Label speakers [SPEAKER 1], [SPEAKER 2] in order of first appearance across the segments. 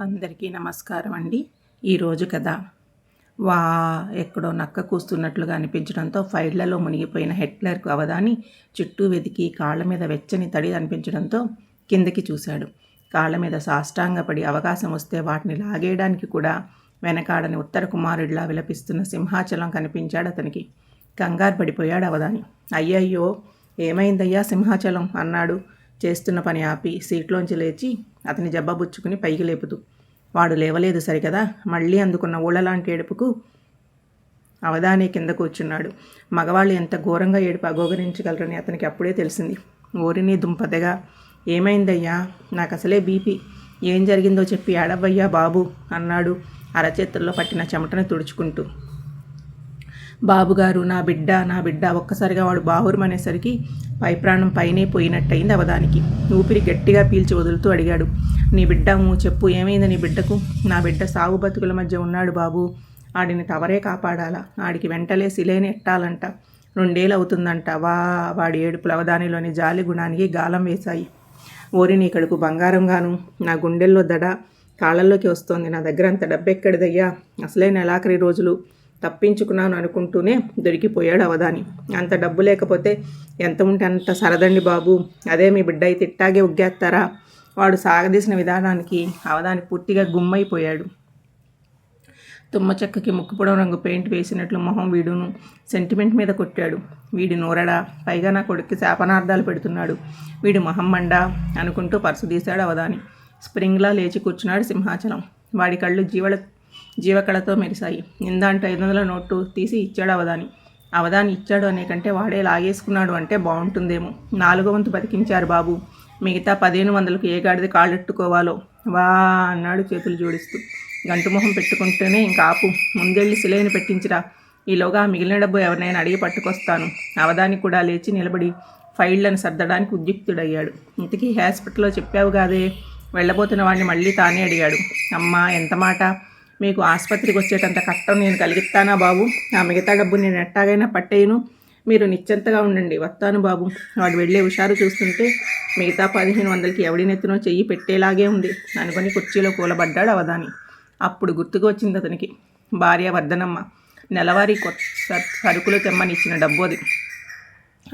[SPEAKER 1] అందరికీ నమస్కారం అండి. ఈరోజు కథ వా ఎక్కడో నక్క కూస్తున్నట్లుగా అనిపించడంతో ఫైళ్ళలో మునిగిపోయిన హిట్లర్కు అవదాని చుట్టూ వెతికి కాళ్ళ మీద వెచ్చని తడి అనిపించడంతో కిందకి చూశాడు. కాళ్ళ మీద సాష్టాంగపడి అవకాశం వస్తే వాటిని లాగేయడానికి కూడా వెనకాడని ఉత్తర కుమారుడిలా విలపిస్తున్న సింహాచలం కనిపించాడు అతనికి. కంగారు పడిపోయాడు అవదాని అయ్యయ్యో ఏమైందయ్యా సింహాచలం? అన్నాడు. చేస్తున్న పని ఆపి సీట్లోంచి లేచి అతని జబ్బబుచ్చుకుని పైకి లేపుతూ వాడు లేవలేదు సరికదా? మళ్ళీ అందుకున్న ఊళ్ళలాంటి ఏడుపుకు అవధాని కింద కూర్చున్నాడు. మగవాళ్ళు ఎంత ఘోరంగా ఏడుపు అగోగరించగలరని అతనికి అప్పుడే తెలిసింది. ఊరిని దుంపదగా ఏమైందయ్యా? నాకు అసలే బీపీ. ఏం జరిగిందో చెప్పి ఏడవయ్యా బాబు అన్నాడు అరచేతుల్లో పట్టిన చెమటను తుడుచుకుంటూ. బాబుగారు నా బిడ్డ నా బిడ్డ ఒక్కసారిగా వాడు బాహురమనేసరికి పై ప్రాణం పైనే పోయినట్టయింది అవదానికి. ఊపిరి గట్టిగా పీల్చి వదులుతూ అడిగాడు. నీ బిడ్డ చెప్పు ఏమైంది నీ బిడ్డకు? నా బిడ్డ సాగు బతుకుల మధ్య ఉన్నాడు బాబు. ఆడిని తవరే కాపాడాలా? ఆడికి వెంటలే సిలేని ఎట్టాలంట. రెండేళ్ళు అవుతుందంట. వా వాడి ఏడుపులు అవదానిలోని జాలి గుణానికి గాలం వేశాయి. ఓరి నీ కడుపు బంగారంగాను నా గుండెల్లో దడ కాళ్ళల్లోకి వస్తోంది. నా దగ్గర అంత డబ్బెక్కడిదయ్యా? అసలే నెలాఖరి రోజులు. తప్పించుకున్నాను అనుకుంటూనే దొరికిపోయాడు అవధాని. అంత డబ్బు లేకపోతే ఎంత ఉంటే అంత సరదండి బాబు. అదే మీ బిడ్డ అయితే ఇట్టాగే ఉగ్గేస్తారా? వాడు సాగదీసిన విధానానికి అవధాని పూర్తిగా గుమ్మైపోయాడు. తుమ్మ చెక్కకి ముక్కుపొడం రంగు పెయింట్ వేసినట్లు మొహం వీడును సెంటిమెంట్ మీద కొట్టాడు. వీడి నోరడా? పైగా నా కొడుక్కి శాపనార్థాలు పెడుతున్నాడు. వీడు మొహం అనుకుంటూ పర్సు తీశాడు అవధాని. స్ప్రింగ్లా లేచి కూర్చున్నాడు సింహాచలం. వాడి కళ్ళు జీవల జీవకళతో మెరిశాయి. ఇందాంట ఐదు వందల నోటు తీసి ఇచ్చాడు అవధాని. అవధాని ఇచ్చాడు అనే కంటే వాడే లాగేసుకున్నాడు అంటే బాగుంటుందేమో. నాలుగో వంతు బతికించారు బాబు. మిగతా పదిహేను వందలకు ఏ గాడిది కాళ్ళెట్టుకోవాలో? వా అన్నాడు చేతులు జోడిస్తూ. గంటుమొహం పెట్టుకుంటేనే ఇంకా ఆపు. ముందెళ్ళి సిలైని పెట్టించిరా. ఈలోగా మిగిలిన డబ్బు ఎవరినైనా అడిగి పట్టుకొస్తాను. అవధాని కూడా లేచి నిలబడి ఫైళ్ళను సర్దడానికి ఉద్యుక్తుడయ్యాడు. ఇంతకీ హాస్పిటల్లో చెప్పావు కాదే? వెళ్ళబోతున్న వాడిని మళ్ళీ తానే అడిగాడు. అమ్మా ఎంత మాట? మీకు ఆసుపత్రికి వచ్చేటంత కష్టం నేను కలిగిస్తానా బాబు? ఆ మిగతా డబ్బు నేను ఎట్టాగైనా పట్టేయను. మీరు నిశ్చంతగా ఉండండి. వస్తాను బాబు. వాడు వెళ్ళే హుషారు చూస్తుంటే మిగతా పదిహేను వందలకి ఎవడినెత్తునో చెయ్యి పెట్టేలాగే ఉంది. అనుకుని కుర్చీలో కూలబడ్డాడు అవధాని. అప్పుడు గుర్తుకు వచ్చింది అతనికి. భార్య వర్ధనమ్మ. నెలవారీ కొత్త సరుకులు తెమ్మనిచ్చిన డబ్బు అది.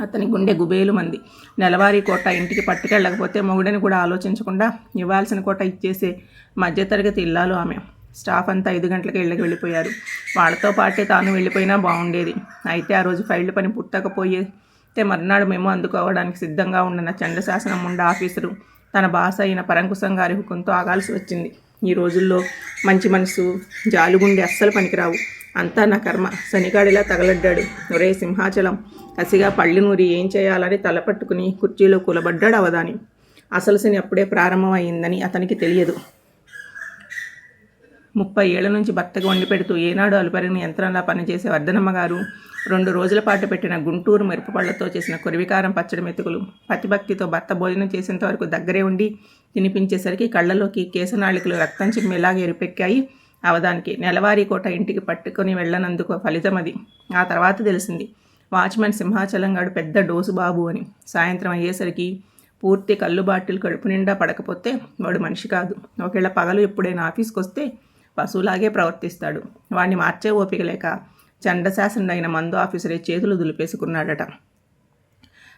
[SPEAKER 1] అతని గుండె గుబేలు మంది నెలవారీ కోట ఇంటికి పట్టుకెళ్ళకపోతే మొగుడని కూడా ఆలోచించకుండా ఇవ్వాల్సిన కోట ఇచ్చేసే మధ్యతరగతి ఇల్లాలు ఆమె. స్టాఫ్ అంతా ఐదు గంటలకు ఇళ్ళకి వెళ్ళిపోయారు. వాళ్ళతో పాటే తాను వెళ్ళిపోయినా బాగుండేది. అయితే ఆ రోజు ఫైళ్ళు పని పుట్టకపోయేతే మర్నాడు మేము అందుకోవడానికి సిద్ధంగా ఉన్న చండశాసనం ఉండ ఆఫీసరు తన బాస అయిన పరంకుశం గారి హుకుంతో ఆగాల్సి వచ్చింది. ఈ రోజుల్లో మంచి మనసు జాలుగుండి అస్సలు పనికిరావు. అంతా నా కర్మ. శనిగాడిలా తగలడ్డాడు. ఒరే సింహాచలం కసిగా పళ్ళు నూరి ఏం చేయాలని తలపట్టుకుని కుర్చీలో కూలబడ్డాడు అవదాని అసలు శని అప్పుడే ప్రారంభమైందని అతనికి తెలియదు. ముప్పై ఏళ్ళ నుంచి భర్తగా వండి పెడుతూ ఏనాడు అలుపరిని యంత్రంలా పనిచేసే వర్ధనమ్మ గారు రెండు రోజుల పాటు పెట్టిన గుంటూరు మిరపపళ్ళతో చేసిన కురివికారం పచ్చడి మెతుకులు పతిభక్తితో భర్త భోజనం చేసేంత వరకు దగ్గరే ఉండి తినిపించేసరికి కళ్ళలోకి కేసనాళికలు రక్తం చిమ్మెలాగా ఎరుపెక్కాయి. అవదానికి నెలవారీ కోట ఇంటికి పట్టుకొని వెళ్ళనందుకు ఫలితం అది. ఆ తర్వాత తెలిసింది. వాచ్మెన్ సింహాచలంగాడు పెద్ద డోసు బాబు అని. సాయంత్రం అయ్యేసరికి పూర్తి కళ్ళు బాటిల్ కడుపు నిండా పడకపోతే వాడు మనిషి కాదు. ఒకవేళ పగలు ఎప్పుడైనా ఆఫీస్కి వస్తే పశువులాగే ప్రవర్తిస్తాడు. వాడిని మార్చే ఓపిక లేక చండశాసనుడైన మందు ఆఫీసరే చేతులు దులిపేసుకున్నాడట.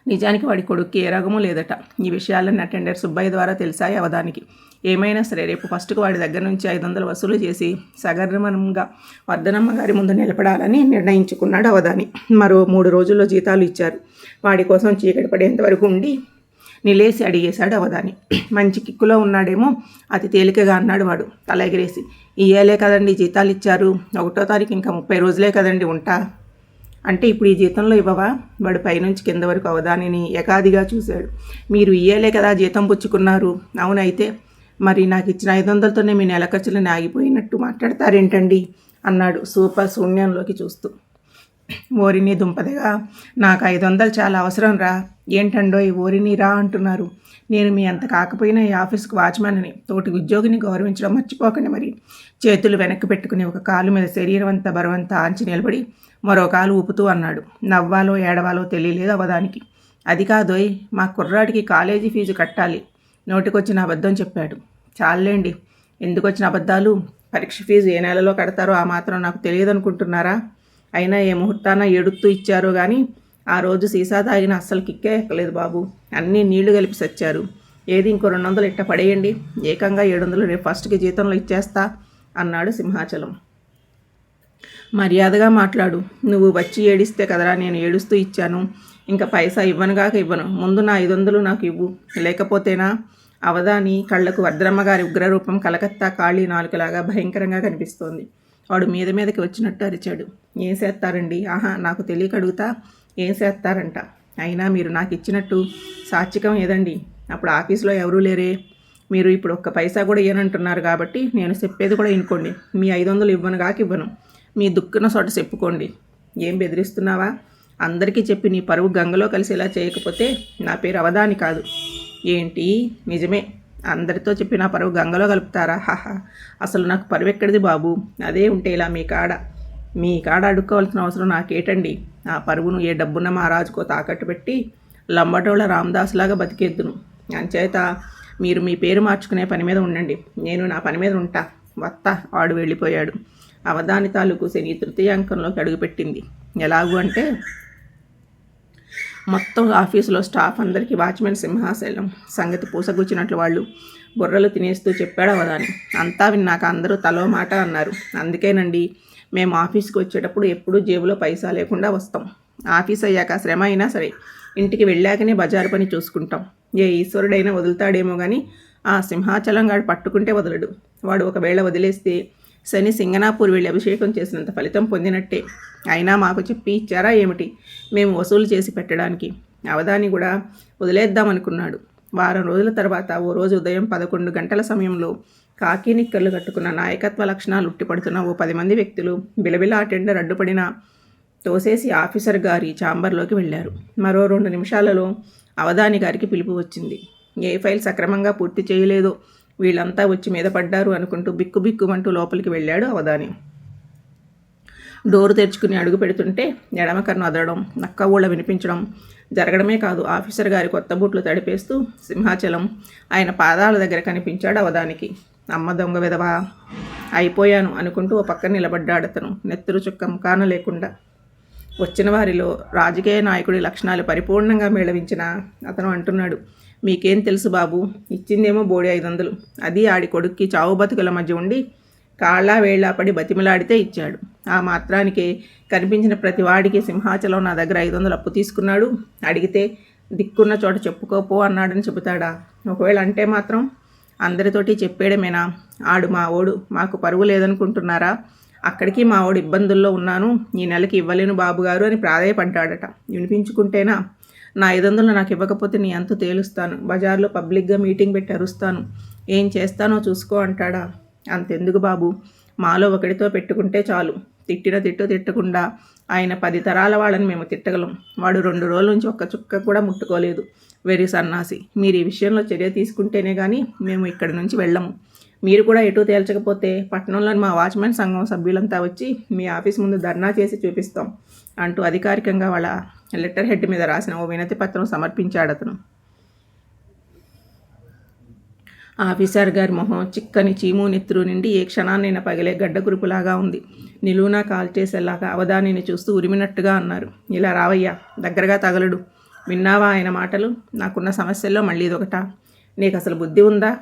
[SPEAKER 1] నిజానికి వాడి కొడుక్కి ఏ రగము లేదట. ఈ విషయాలన్నీ అటెండర్ సుబ్బయ్య ద్వారా తెలిసాయి అవదానికి ఏమైనా సరే రేపు ఫస్ట్కు వాడి దగ్గర నుంచి ఐదు వందలు వసూలు చేసి సగర్మంగా వర్ధనమ్మ గారి ముందు నిలబడాలని నిర్ణయించుకున్నాడు అవదాని మరో మూడు రోజుల్లో జీతాలు ఇచ్చారు. వాడి కోసం చీకటి పడేంత వరకు ఉండి నిలేసి అడిగేశాడు అవదాని మంచి కిక్కులో ఉన్నాడేమో అతి తేలికగా అన్నాడు వాడు తల ఎగిరేసి ఇయ్యాలే కదండి జీతాలు ఇచ్చారు? ఒకటో తారీఖు ఇంకా ముప్పై రోజులే కదండి ఉంటా? అంటే ఇప్పుడు ఈ జీతంలో ఇవ్వవా? వాడు పైనుంచి కింద వరకు అవదానిని ఏకాదిగా చూశాడు. మీరు ఇయ్యలే కదా జీతం పుచ్చుకున్నారు? అవునైతే. మరి నాకు ఇచ్చిన ఐదు వందలతోనే మీ నెల ఖర్చులను ఆగిపోయినట్టు మాట్లాడతారేంటండి? అన్నాడు సూపర్ శూన్యంలోకి చూస్తూ. ఓరిని దుంపదిగా నాకు ఐదు వందలు చాలా అవసరం రా ఏంటండో ఈ ఓరిని రా అంటున్నారు. నేను మీ అంత కాకపోయినా ఈ ఆఫీస్కి వాచ్మెన్ని తోటి ఉద్యోగిని గౌరవించడం మర్చిపోకండి మరి. చేతులు వెనక్కి పెట్టుకుని ఒక కాలు మీద శరీరం అంతా బరువంతా ఆంచి నిలబడి మరో కాలు ఊపుతూ అన్నాడు. నవ్వాలో ఏడవాలో తెలియలేదు అవదానికి. అది కాదోయ్ మా కుర్రాడికి కాలేజీ ఫీజు కట్టాలి. నోటికొచ్చిన అబద్ధం చెప్పాడు. చాలండి ఎందుకు వచ్చిన అబద్ధాలు? పరీక్ష ఫీజు ఏ నెలలో కడతారో ఆ మాత్రం నాకు తెలియదు అనుకుంటున్నారా అయినా ఏ ముహూర్తాన ఏడుస్తూ ఇచ్చారో కానీ ఆ రోజు సీసా తాగిన అస్సలు కిక్కే ఎక్కలేదు బాబు. అన్నీ నీళ్ళు కలిపి సచ్చారు. ఏది ఇంకో రెండు వందలు ఇట్ట పడేయండి. ఏకంగా ఏడు వందలు రేపు ఫస్ట్కి జీతంలో ఇచ్చేస్తా అన్నాడు సింహాచలం. మర్యాదగా మాట్లాడు. నువ్వు వచ్చి ఏడిస్తే కదరా నేను ఏడుస్తూ ఇచ్చాను. ఇంకా పైసా ఇవ్వనుగాక ఇవ్వను. ముందు నా ఐదు వందలు నాకు ఇవ్వు. లేకపోతేనా? అవదాని కళ్ళకు వద్రమ్మ గారి ఉగ్రరూపం కలకత్తా కాళీ నాలుకలాగా భయంకరంగా కనిపిస్తోంది. వాడు మీద మీదకి వచ్చినట్టు అరిచాడు. ఏం చేస్తారండి? ఆహా నాకు తెలియక అడుగుతా. ఏం చేస్తారంట? అయినా మీరు నాకు ఇచ్చినట్టు సాత్వికం ఏదండి? అప్పుడు ఆఫీస్లో ఎవరూ లేరే. మీరు ఇప్పుడు ఒక్క పైసా కూడా ఇవ్వనంటున్నారు కాబట్టి నేను చెప్పేది కూడా ఇనుకోండి మీ ఐదు వందలు ఇవ్వను కాక ఇవ్వను. మీ దుక్కున చోట చెప్పుకోండి. ఏం బెదిరిస్తున్నావా? అందరికీ చెప్పి నీ పరువు గంగలో కలిసేలా చేయకపోతే నా పేరు అవధాని కాదు. ఏంటి? నిజమే. అందరితో చెప్పిన పరువు గంగలో కలుపుతారా? హాహా అసలు నాకు పరువు ఎక్కడిది బాబు? అదే ఉంటే ఇలా మీ కాడ. మీ కాడ అడుక్కోవాల్సిన అవసరం నాకేటండి. ఆ పరువును ఏ డబ్బున్న మా రాజుకో తాకట్టు పెట్టి లంబటోళ్ళ రామదాసులాగా బతికేద్దును. అంచేత మీరు మీ పేరు మార్చుకునే పని మీద ఉండండి. నేను నా పని మీద ఉంటా. వత్త వాడు వెళ్ళిపోయాడు. అవధాని తాలూకు శని తృతీయాంకంలోకి అడుగుపెట్టింది. ఎలాగూ అంటే మొత్తం ఆఫీసులో స్టాఫ్ అందరికీ వాచ్మెన్ సింహాశైలం సంగతి పూసగుచ్చినట్లు వాళ్ళు బుర్రలు తినేస్తూ చెప్పాడు అవదాని అంతా విన్నాక అందరూ తలో మాట అన్నారు. అందుకేనండి మేము ఆఫీస్కి వచ్చేటప్పుడు ఎప్పుడూ జేబులో పైసా లేకుండా వస్తాం. ఆఫీస్ అయ్యాక శ్రమ అయినా సరే ఇంటికి వెళ్ళాకనే బజారు పని చూసుకుంటాం. ఏ ఈశ్వరుడైనా వదులుతాడేమో కానీ ఆ సింహాచలం గాడు పట్టుకుంటే వదలడు. వాడు ఒకవేళ వదిలేస్తే శని సింగనాపూర్ వెళ్ళి అభిషేకం చేసినంత ఫలితం పొందినట్టే. అయినా మాకు చెప్పి ఇచ్చారా ఏమిటి? మేము వసూలు చేసి పెట్టడానికి. అవధాని కూడా వదిలేద్దామనుకున్నాడు. వారం రోజుల తర్వాత ఓ రోజు ఉదయం పదకొండు గంటల సమయంలో కాకి నిక్కర్లు కట్టుకున్న నాయకత్వ లక్షణాలు ఉట్టిపడుతున్న ఓ పది మంది వ్యక్తులు బిలబిల అటెండర్ అడ్డుపడిన తోసేసి ఆఫీసర్ గారి ఛాంబర్లోకి వెళ్ళారు. మరో రెండు నిమిషాలలో అవధాని గారికి పిలుపు వచ్చింది. ఏ ఫైల్ సక్రమంగా పూర్తి చేయలేదో వీళ్ళంతా వచ్చి మీద పడ్డారు అనుకుంటూ బిక్కు బిక్కుమంటూ లోపలికి వెళ్ళాడు అవధాని. డోరు తెరుచుకుని అడుగు పెడుతుంటే ఎడమ కన్ను అదడం నక్క ఊళ్ళ వినిపించడం జరగడమే కాదు. ఆఫీసర్ గారి కొత్త బూట్లు తడిపేస్తూ సింహాచలం ఆయన పాదాల దగ్గర కనిపించాడు అవదానికి అమ్మ దొంగ విధవా? అయిపోయాను అనుకుంటూ ఓ పక్కన నిలబడ్డాడు అతను. నెత్తురు చుక్కం కాన లేకుండా. వచ్చిన వారిలో రాజకీయ నాయకుడి లక్షణాలు పరిపూర్ణంగా మేళవించిన అతను అంటున్నాడు మీకేం తెలుసు బాబు? ఇచ్చిందేమో బోడి ఐదు వందలు అది ఆడి కొడుక్కి చావు బతుకుల మధ్య ఉండి కాళ్ళ వేళ్ళ పడి బతిమలాడితే ఇచ్చాడు. ఆ మాత్రానికి కనిపించిన ప్రతి వాడికి సింహాచలం నా దగ్గర ఐదు వందలు అప్పు తీసుకున్నాడు. అడిగితే దిక్కున్న చోట చెప్పుకోపో అన్నాడని చెబుతాడా? ఒకవేళ అంటే మాత్రం అందరితోటి చెప్పేయడమేనా? ఆడు మా ఓడు మాకు పరువు లేదనుకుంటున్నారా? అక్కడికి మా ఓడు ఇబ్బందుల్లో ఉన్నాను. ఈ నెలకి ఇవ్వలేను బాబుగారు అని ప్రాధాయపడ్డాడట. వినిపించుకుంటేనా? నా ఐదు వందలు నాకు ఇవ్వకపోతే నీ అంత తేలుస్తాను. బజార్లో పబ్లిక్గా మీటింగ్ పెట్టి అరుస్తాను. ఏం చేస్తానో చూసుకో అంటాడా? అంతెందుకు బాబు? మాలో ఒకటితో పెట్టుకుంటే చాలు. తిట్టిన తిట్టు తిట్టకుండా ఆయన పది తరాల వాళ్ళని మేము తిట్టగలం. వాడు రెండు రోజుల నుంచి ఒక్క చుక్క కూడా ముట్టుకోలేదు. వెరీ సన్నాసి. మీరు ఈ విషయంలో చర్య తీసుకుంటేనే కానీ మేము ఇక్కడి నుంచి వెళ్ళము. మీరు కూడా ఎటు తేల్చకపోతే పట్టణంలోని మా వాచ్మెన్ సంఘం సభ్యులంతా వచ్చి మీ ఆఫీస్ ముందు ధర్నా చేసి చూపిస్తాం అంటూ అధికారికంగా వాళ్ళ లెటర్ హెడ్ మీద రాసిన ఓ వినతి పత్రం సమర్పించాడు అతను. ఆఫీసర్ గారి మొహం చిక్కని చీము నెత్తురు నుండి ఏ క్షణాన్నైనా పగిలే గడ్డ కురుపులాగా ఉంది. నిలువునా కాల్ చేసేలాగా అవధానిని చూస్తూ ఉరిమినట్టుగా అన్నారు. ఇలా రావయ్యా దగ్గరగా తగలడు. విన్నావా ఆయన మాటలు? నాకున్న సమస్యల్లో మళ్ళీ ఇదొకట. నీకు అసలు బుద్ధి ఉందా?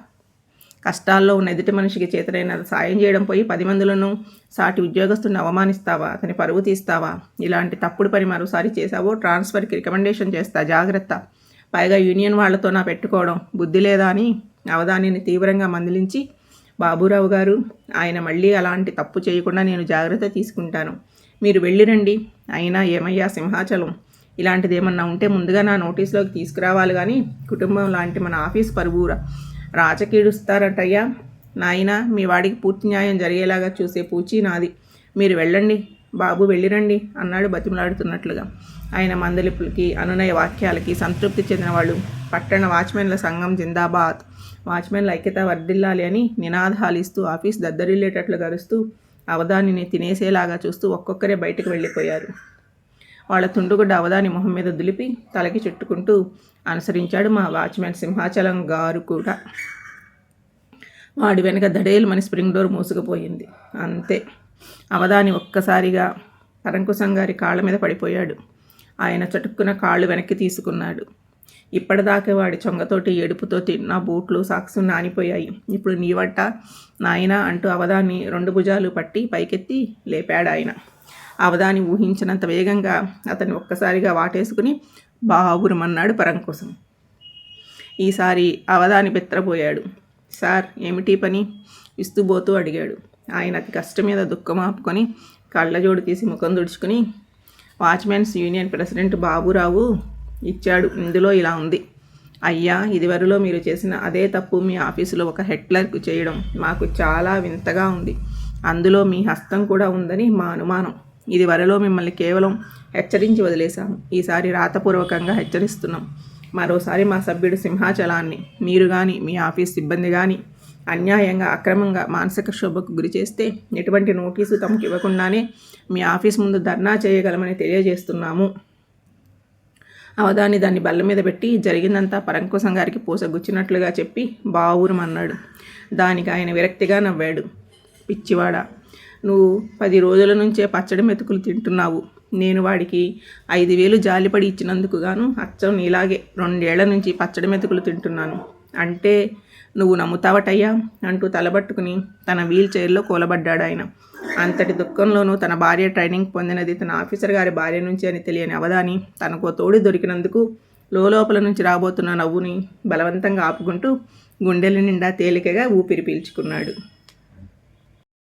[SPEAKER 1] కష్టాల్లో ఉన్న ఎదుటి మనిషికి చేతనైన సాయం చేయడం పోయి పది మందులను సాటి ఉద్యోగస్తుని అవమానిస్తావా? అతని పరువు తీస్తావా? ఇలాంటి తప్పుడు పని మరోసారి చేశావో ట్రాన్స్ఫర్కి రికమెండేషన్ చేస్తా జాగ్రత్త. పైగా యూనియన్ వాళ్ళతో నా పెట్టుకోవడం బుద్ధి లేదా అని అవధానిని తీవ్రంగా మందలించి బాబురావు గారు ఆయన మళ్ళీ అలాంటి తప్పు చేయకుండా నేను జాగ్రత్త తీసుకుంటాను. మీరు వెళ్ళిరండి. అయినా ఏమయ్యా సింహాచలం? ఇలాంటిది ఏమన్నా ఉంటే ముందుగా నా నోటీస్లోకి తీసుకురావాలి కానీ కుటుంబం లాంటి మన ఆఫీస్ పరువురా రాజకీడుస్తారటయ్యా. నాయన మీ వాడికి పూర్తి న్యాయం జరిగేలాగా చూసే పూచి నాది. మీరు వెళ్ళండి బాబు వెళ్ళిరండి అన్నాడు బతిమలాడుతున్నట్లుగా. ఆయన మందలిపులకి అనునయ వాక్యాలకి సంతృప్తి చెందిన వాళ్ళు పట్టణ వాచ్మెన్ల సంఘం జిందాబాద్. వాచ్మెన్ల ఐక్యత వర్ధిల్లాలి అని నినాదాలు ఇస్తూ ఆఫీస్ దద్దరిల్లేటట్లు గరుస్తూ అవధానిని తినేసేలాగా చూస్తూ ఒక్కొక్కరే బయటకు వెళ్ళిపోయారు. వాళ్ళ తుండుగుడ్డ అవధాని మొహం మీద దులిపి తలకి చుట్టుకుంటూ అనుసరించాడు మా వాచ్మెన్ సింహాచలం గారు కూడా. వాడి వెనక దడేలు మన స్ప్రింగ్ డోర్ మూసుకుపోయింది. అంతే. అవధాని ఒక్కసారిగా పరంకుశం గారి కాళ్ళ మీద పడిపోయాడు. ఆయన చటుక్కున కాళ్ళు వెనక్కి తీసుకున్నాడు. ఇప్పటిదాకా వాడి చొంగతోటి ఏడుపుతో తిన్న బూట్లు సాక్సు నానిపోయాయి. ఇప్పుడు నీవట్ట నాయనా అంటూ అవధాన్ని రెండు భుజాలు పట్టి పైకెత్తి లేపాడు ఆయన అవధాని ఊహించినంత వేగంగా అతన్ని ఒక్కసారిగా వాటేసుకుని బావురమన్నాడు కోసం. ఈసారి అవధాని బెత్తరపోయాడు సార్ ఏమిటి పని? ఇస్తుబోతూ అడిగాడు. ఆయన అతి కష్టం మీద దుఃఖం ఆపుకొని కళ్ళజోడు తీసి ముఖం తుడుచుకుని వాచ్మెన్స్ యూనియన్ ప్రెసిడెంట్ బాబురావు ఇచ్చాడు. ఇందులో ఇలా ఉంది. అయ్యా ఇదివరలో మీరు చేసిన అదే తప్పు మీ ఆఫీసులో ఒక హెడ్ క్లర్క్ చేయడం మాకు చాలా వింతగా ఉంది. అందులో మీ హస్తం కూడా ఉందని మా అనుమానం. ఇది వరలో మిమ్మల్ని కేవలం హెచ్చరించి వదిలేశాము. ఈసారి రాతపూర్వకంగా హెచ్చరిస్తున్నాం. మరోసారి మా సభ్యుడు సింహాచలాన్ని మీరు కానీ మీ ఆఫీస్ సిబ్బంది కానీ అన్యాయంగా అక్రమంగా మానసిక క్షోభకు గురి చేస్తే ఎటువంటి నోటీసు తమకు ఇవ్వకుండానే మీ ఆఫీస్ ముందు ధర్నా చేయగలమని తెలియజేస్తున్నాము. అవదాన్ని దాన్ని బల్ల మీద పెట్టి జరిగిందంతా పరంకుశం గారికి పూసగుచ్చినట్లుగా చెప్పి బావురమన్నాడు దానికి ఆయన విరక్తిగా నవ్వాడు. పిచ్చివాడా నువ్వు పది రోజుల నుంచే పచ్చడి మెతుకులు తింటున్నావు. నేను వాడికి ఐదు వేలు జాలిపడి ఇచ్చినందుకు గాను అచ్చం నీలాగే రెండేళ్ళ నుంచి పచ్చడి మెతుకులు తింటున్నాను. అంటే నువ్వు నమ్ముతావటయ్యా? అంటూ తలబట్టుకుని తన వీల్ చైర్లో కూలబడ్డాడు ఆయన. అంతటి దుఃఖంలోనూ తన భార్య ట్రైనింగ్ పొందినది తన ఆఫీసర్ గారి భార్య నుంచి అని తెలియని అవధాని తనకు తోడి దొరికినందుకు లోపల నుంచి రాబోతున్న నవ్వుని బలవంతంగా ఆపుకుంటూ గుండెల నిండా తేలికగా ఊపిరి పీల్చుకున్నాడు.